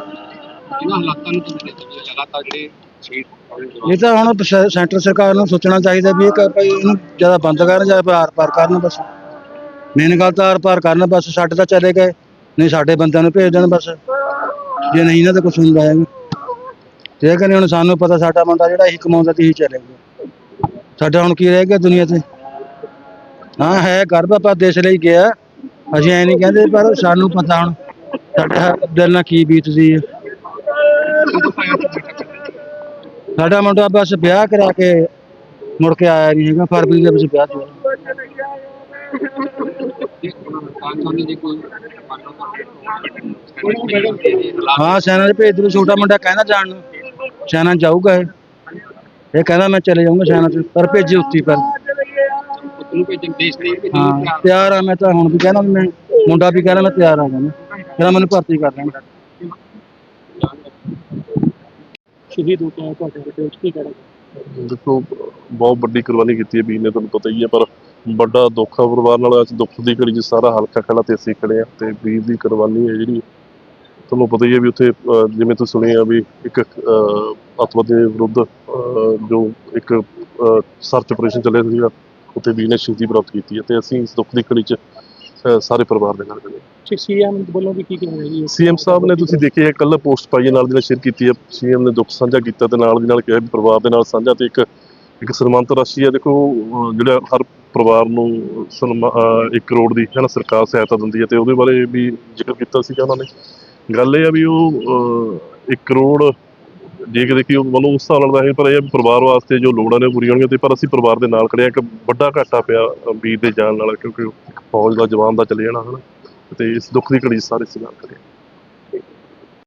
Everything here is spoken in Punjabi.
ਇਹਨਾਂ ਹਾਲਾਤਾਂ ਨੂੰ ਤੁਸੀਂ ਦੇਖਦੇ ਹੋ ਲਗਾਤਾਰ ਜਿਹੜੇ ਸ਼ਹੀਦ ਇਹ ਤਾਂ ਹੁਣ ਸ- ਸੈਂਟਰ ਸਰਕਾਰ ਨੂੰ ਸੋਚਣਾ ਚਾਹੀਦਾ ਵੀ ਇਹ ਕ- ਭਾਈ ਇਹਨੂੰ ਜ਼ਿਆਦਾ ਬੰਦ ਕਰਨ ਜਾਂ ਆਰ ਪਾਰ ਕਰਨ ਬਸ। ਮੇਨ ਗੱਲ ਤਾਂ ਆਰ ਪਾਰ ਕਰਨ ਬਸ, ਸਾਡੇ ਤਾਂ ਚਲੇ ਗਏ, ਨਹੀਂ ਸਾਡੇ ਬੰਦਿਆਂ ਨੂੰ ਭੇਜ ਦੇਣ ਬਸ। ਜੇ ਨਹੀਂ ਨਾ ਤਾਂ ਕੁਝ ਹੁੰਦਾ ਹੈਗਾ ਤੇ ਇਹ ਕਹਿੰਦੇ ਹੁਣ ਸਾਨੂੰ ਪਤਾ ਸਾਡਾ ਬੰਦਾ ਜਿਹੜਾ ਇਹੀ ਕਮਾਉਂਦਾ ਤੇ ਇਹੀ ਚਲੇ ਗਿਆ। ਸਾਡਾ ਹੁਣ ਕੀ ਰਹਿ ਗਿਆ ਦੁਨੀਆ ਤੇ? ਹਾਂ, ਹੈ, ਗਰਭ ਆਪਾਂ ਦੇਸ਼ ਲਈ ਗਿਆ। ਅਸੀਂ ਐ ਨਹੀਂ ਕਹਿੰਦੇ ਪਰ ਸਾਨੂੰ ਪਤਾ ਹੁਣ ਸਾਡਾ ਦਿਲ ਨਾਲ ਕੀ ਬੀਤਦੀ ਹੈ ਸਾਡਾ ਮੁੰਡਾ ਬਸ ਵਿਆਹ ਕਰਾ ਕੇ ਮੁੜ ਕੇ ਆਇਆ ਨਹੀਂ ਹੈਗਾ, ਫਰਵਰੀ ਦੇ ਵਿੱਚ ਵਿਆਹ ਤੋਂ ਹਾਂ, ਸੈਨਾ ਦੇ ਭੇਜ ਦੇ ਛੋਟਾ ਮੁੰਡਾ ਕਹਿੰਦਾ ਜਾਣ ਨੂੰ। ਸੈਨਾ ਜਾਊਗਾ ਇਹ। ਇਹ ਕਹਿੰਦਾ ਮੈਂ ਚਲੇ ਜਾਊਂਗਾ ਸੈਨਾ ਚ ਪਰ ਭੇਜੀ ਉੱਤੀ ਪਰ। ਹਾਂ, ਤਿਆਰ ਆ ਮੈਂ ਤਾਂ ਹੁਣ ਵੀ ਕਹਿੰਦਾ ਵੀ ਮੈਂ, ਮੁੰਡਾ ਵੀ ਕਹਿੰਦਾ ਮੈਂ ਤਿਆਰ ਆ ਜਾਣਾ। ਕਹਿੰਦਾ ਮੈਨੂੰ ਭਰਤੀ ਕਰ ਦੇਣਾ ਸ਼ਹੀਦ ਹੋ ਕੇ ਤੁਹਾਡੇ ਦੇ ਵਿੱਚ ਕੀ ਕਰਾਂਗੇ ਦੇਖੋ ਬਹੁਤ ਵੱਡੀ ਕੁਰਬਾਨੀ ਕੀਤੀ ਹੈ ਵੀਰ ਨੇ ਤੁਹਾਨੂੰ ਪਤਾ ਹੀ ਹੈ ਪਰ ਵੱਡਾ ਦੁੱਖ ਆ ਪਰਿਵਾਰ ਨਾਲ ਅੱਜ ਦੁੱਖ ਦੀ ਘੜੀ 'ਚ ਸਾਰਾ ਹਲਕਾ ਖੜਾ ਤੇ ਅਸੀਂ ਖੜੇ ਆ ਤੇ ਵੀਰ ਦੀ ਕੁਰਬਾਨੀ ਹੈ ਜਿਹੜੀ। ਤੁਹਾਨੂੰ ਪਤਾ ਹੀ ਹੈ ਵੀ ਉੱਥੇ ਜਿਵੇਂ ਤੁਸੀਂ ਸੁਣਿਆ ਵੀ ਇੱਕ ਅੱਤਵਾਦੀ ਦੇ ਵਿਰੁੱਧ ਜੋ ਇੱਕ ਸਰਚ ਆਪਰੇਸ਼ਨ ਚੱਲਿਆ ਸੀਗਾ ਉੱਥੇ ਵੀਰ ਨੇ ਸ਼ਹੀਦੀ ਪ੍ਰਾਪਤ ਕੀਤੀ ਹੈ ਤੇ ਅਸੀਂ ਇਸ ਦੁੱਖ ਦੀ ਘੜੀ 'ਚ ਅਹ, ਸਾਰੇ ਪਰਿਵਾਰ ਦੇ ਨਾਲ ਹਾਂ ਠੀਕ ਸੀਐਮ ਵੱਲੋਂ ਵੀ ਕੀ ਕਹਿਣਾ ਜੀ? ਸੀਐਮ ਸਾਹਿਬ ਨੇ ਤੁਸੀਂ ਦੇਖਿਆ ਕੱਲ ਪੋਸਟ ਪਾਈ ਹੈ ਨਾਲ ਦੀ ਨਾਲ ਸ਼ੇਅਰ ਕੀਤੀ ਹੈ। ਸੀਐਮ ਨੇ ਦੁੱਖ ਸਾਂਝਾ ਕੀਤਾ ਤੇ ਨਾਲ ਦੀ ਨਾਲ ਕਿਹਾ ਵੀ ਪਰਿਵਾਰ ਦੇ ਨਾਲ ਸਾਂਝਾ ਤੇ ਇੱਕ ਇੱਕ ਸਨਮਾਨਤ ਰਾਸ਼ੀ ਹੈ। ਦੇਖੋ ਅਹ ਜਿਹੜਾ ਹਰ ਪਰਿਵਾਰ ਨੂੰ ਸਨਮਾ 1 ਕਰੋੜ ਦੀ ਹੈ ਨਾ ਸਰਕਾਰ ਸਹਾਇਤਾ ਦਿੰਦੀ ਹੈ ਤੇ ਉਹਦੇ ਬਾਰੇ ਵੀ ਜ਼ਿਕਰ ਕੀਤਾ ਸੀਗਾ ਉਹਨਾਂ ਨੇ। ਗੱਲ ਇਹ ਆ ਵੀ ਉਹ 1 ਕਰੋੜ ਜੇ ਕਿ ਦੇਖੀ ਉਹ ਮਤਲਬ ਉਸ ਹਿਸਾਬ ਨਾਲ ਇਹ ਪਰ ਇਹ ਪਰਿਵਾਰ ਵਾਸਤੇ ਜੋ ਲੋੜਾਂ ਨੇ ਪੂਰੀਆਂ ਹੋਣਗੀਆਂ ਤੇ ਪਰ ਅਸੀਂ ਪਰਿਵਾਰ ਦੇ ਨਾਲ ਖੜੇ ਹਾਂ। ਇੱਕ ਵੱਡਾ ਘਾਟਾ ਪਿਆ ਵੀਰ ਦੇ ਜਾਣ ਨਾਲ ਕਿਉਂਕਿ ਉਹ ਫੌਜ ਦਾ ਜਵਾਨ ਦਾ ਚਲੇ ਜਾਣਾ, ਹਨਾ। ਤੇ ਇਸ ਦੁੱਖ ਦੀ ਘੜੀ ਸਾਰੇ ਅਸੀਂ ਨਾਲ ਖੜੇ